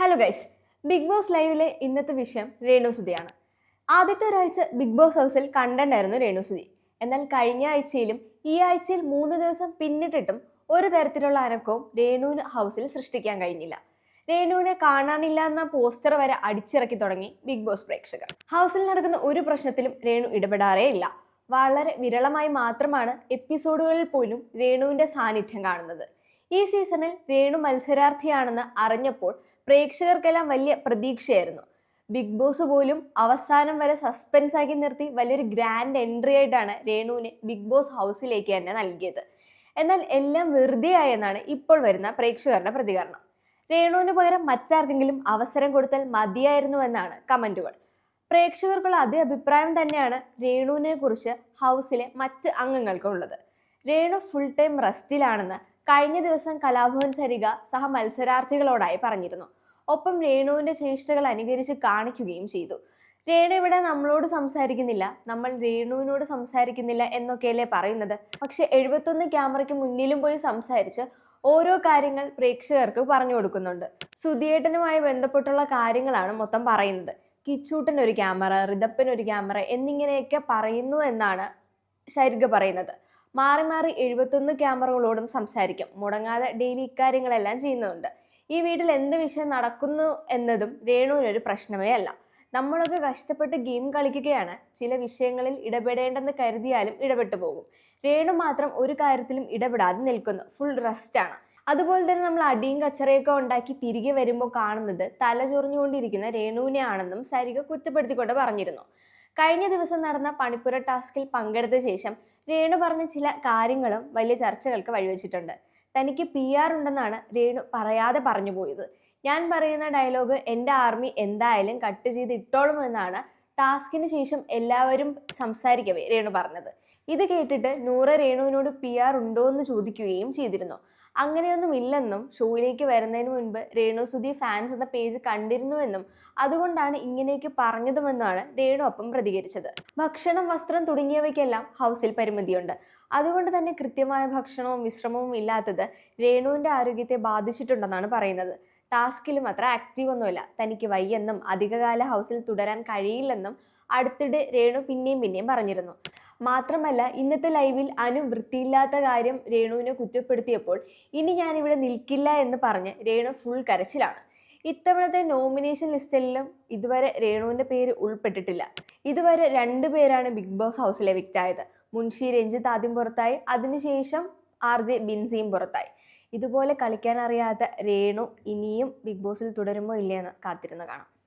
Hello guys big Boss ലൈവിലെ ഇന്നത്തെ വിഷയം രേണുസുതിയാണ്. ആദ്യത്തെ ഒരാഴ്ച ബിഗ് ബോസ് ഹൗസിൽ കണ്ടന്റ് ആയിരുന്നു രേണുസുതി. എന്നാൽ കഴിഞ്ഞ ആഴ്ചയിലും ഈ ആഴ്ചയിൽ മൂന്ന് ദിവസം പിന്നിട്ടിട്ടും ഒരു തരത്തിലുള്ള അനക്കവും രേണുവിന് ഹൗസിൽ സൃഷ്ടിക്കാൻ കഴിഞ്ഞില്ല. രേണുവിനെ കാണാനില്ല എന്ന പോസ്റ്റർ വരെ അടിച്ചിറക്കി തുടങ്ങി ബിഗ് ബോസ് പ്രേക്ഷകർ. ഹൗസിൽ നടക്കുന്ന ഒരു പ്രശ്നത്തിലും രേണു ഇടപെടാറേ ഇല്ല. വളരെ വിരളമായി മാത്രമാണ് എപ്പിസോഡുകളിൽ പോലും രേണുവിന്റെ സാന്നിധ്യം കാണുന്നത്. ഈ സീസണിൽ രേണു മത്സരാർത്ഥിയാണെന്ന് അറിഞ്ഞപ്പോൾ പ്രേക്ഷകർക്കെല്ലാം വലിയ പ്രതീക്ഷയായിരുന്നു. ബിഗ് ബോസ് പോലും അവസാനം വരെ സസ്പെൻസ് ആക്കി നിർത്തി വലിയൊരു ഗ്രാൻഡ് എൻട്രി ആയിട്ടാണ് രേണുവിനെ ബിഗ് ബോസ് ഹൗസിലേക്ക് തന്നെ നൽകിയത്. എന്നാൽ എല്ലാം വെറുതെ ആയെന്നാണ് ഇപ്പോൾ വരുന്ന പ്രേക്ഷകരുടെ പ്രതികരണം. രേണുവിന് പകരം മറ്റാർക്കെങ്കിലും അവസരം കൊടുത്താൽ മതിയായിരുന്നു എന്നാണ് കമന്റുകൾ. പ്രേക്ഷകർക്കുള്ള അതേ അഭിപ്രായം തന്നെയാണ് രേണുവിനെ കുറിച്ച് ഹൗസിലെ മറ്റ് അംഗങ്ങൾക്കുള്ളത്. രേണു ഫുൾ ടൈം റെസ്റ്റിലാണെന്ന് കഴിഞ്ഞ ദിവസം കലാഭവൻ സരിക സഹ മത്സരാർത്ഥികളോടായി പറഞ്ഞിരുന്നു. ഒപ്പം രേണുവിന്റെ ചേഷ്ടകൾ അനുകരിച്ച് കാണിക്കുകയും ചെയ്തു. രേണു ഇവിടെ നമ്മളോട് സംസാരിക്കുന്നില്ല. നമ്മൾ രേണുവിനോട് സംസാരിക്കുന്നില്ല എന്നൊക്കെയല്ലേ പറയുന്നത്. പക്ഷെ എഴുപത്തൊന്ന് ക്യാമറയ്ക്ക് മുന്നിലും പോയി സംസാരിച്ച് ഓരോ കാര്യങ്ങൾ പ്രേക്ഷകർക്ക് പറഞ്ഞു കൊടുക്കുന്നുണ്ട്. സുധിയേട്ടനുമായി ബന്ധപ്പെട്ടുള്ള കാര്യങ്ങളാണ് മൊത്തം പറയുന്നത്. കിച്ചൂട്ടൻ ഒരു ക്യാമറ റിതപ്പൻ ഒരു ക്യാമറ എന്നിങ്ങനെയൊക്കെ പറയുന്നു എന്നാണ് ശരിക പറയുന്നത്. മാറി മാറി എഴുപത്തൊന്ന് ക്യാമറകളോടും സംസാരിക്കും. മുടങ്ങാതെ ഡെയിലി ഇക്കാര്യങ്ങളെല്ലാം ചെയ്യുന്നുണ്ട്. ഈ വീട്ടിൽ എന്ത് വിഷയം നടക്കുന്നു എന്നതും രേണുവിനൊരു പ്രശ്നമേ അല്ല. നമ്മളൊക്കെ കഷ്ടപ്പെട്ട് ഗെയിം കളിക്കുകയാണ്. ചില വിഷയങ്ങളിൽ ഇടപെടേണ്ടെന്ന് കരുതിയാലും ഇടപെട്ടു പോകും. രേണു മാത്രം ഒരു കാര്യത്തിലും ഇടപെടാതെ നിൽക്കുന്നു. ഫുൾ റെസ്റ്റ് ആണ്. അതുപോലെ തന്നെ നമ്മൾ അടിയും കച്ചറയൊക്കെ ഉണ്ടാക്കി തിരികെ വരുമ്പോൾ കാണുന്നത് തല ചൊറിഞ്ഞുകൊണ്ടിരിക്കുന്ന രേണുവിനെ ആണെന്നും സരിക കുറ്റപ്പെടുത്തിക്കൊണ്ട് പറഞ്ഞിരുന്നു. കഴിഞ്ഞ ദിവസം നടന്ന പണിപ്പുര ടാസ്കിൽ പങ്കെടുത്ത ശേഷം രേണു പറഞ്ഞ ചില കാര്യങ്ങളും വലിയ ചർച്ചകൾക്ക് വഴിവെച്ചിട്ടുണ്ട്. തനിക്ക് പി ആർ ഉണ്ടെന്നാണ് രേണു പറയാതെ പറഞ്ഞു പോയത്. ഞാൻ പറയുന്ന ഡയലോഗ് എന്റെ ആർമി എന്തായാലും കട്ട് ചെയ്ത് ഇട്ടോളും എന്നാണ് ടാസ്കിന് ശേഷം എല്ലാവരും സംസാരിക്കവേ രേണു പറഞ്ഞത്. ഇത് കേട്ടിട്ട് നൂറ രേണുവിനോട് പി ആർ ഉണ്ടോ എന്ന് ചോദിക്കുകയും ചെയ്തിരുന്നു. അങ്ങനെയൊന്നും ഇല്ലെന്നും ഷോയിലേക്ക് വരുന്നതിന് മുൻപ് രേണു സുധി ഫാൻസ് എന്ന പേജ് കണ്ടിരുന്നുവെന്നും അതുകൊണ്ടാണ് ഇങ്ങനെയൊക്കെ പറഞ്ഞതുമെന്നാണ് രേണു ഒപ്പം പ്രതികരിച്ചത്. ഭക്ഷണം വസ്ത്രം തുടങ്ങിയവയ്ക്കെല്ലാം ഹൗസിൽ പരിമിതിയുണ്ട്. അതുകൊണ്ട് തന്നെ കൃത്യമായ ഭക്ഷണവും വിശ്രമവും ഇല്ലാത്തത് രേണുവിന്റെ ആരോഗ്യത്തെ ബാധിച്ചിട്ടുണ്ടെന്നാണ് പറയുന്നത്. ടാസ്കിലും അത്ര ആക്റ്റീവ് ഒന്നുമില്ല തനിക്ക് വയ്യെന്നും അധികകാല ഹൗസിൽ തുടരാൻ കഴിയില്ലെന്നും അടുത്തിടെ രേണു പിന്നെയും പിന്നെയും പറഞ്ഞിരുന്നു. മാത്രമല്ല ഇന്നത്തെ ലൈവിൽ അനു വൃത്തിയില്ലാത്ത കാര്യം രേണുവിനെ കുറ്റപ്പെടുത്തിയപ്പോൾ ഇനി ഞാനിവിടെ നിൽക്കില്ല എന്ന് പറഞ്ഞ് രേണു ഫുൾ കരച്ചിലാണ്. ഇത്തവണത്തെ നോമിനേഷൻ ലിസ്റ്റിലും ഇതുവരെ രേണുവിന്റെ പേര് ഉൾപ്പെട്ടിട്ടില്ല. ഇതുവരെ രണ്ടു പേരാണ് ബിഗ് ബോസ് ഹൗസിലെ വിക്റ്റായത് മുൻഷി രഞ്ജിത്ത് ആദ്യം പുറത്തായി അതിനുശേഷം ആർ ജെ ബിൻസിയും പുറത്തായി. ഇതുപോലെ കളിക്കാൻ അറിയാത്ത രേണു ഇനിയും ബിഗ് ബോസിൽ തുടരുമോ ഇല്ലയെന്ന് കാത്തിരുന്ന് കാണാം.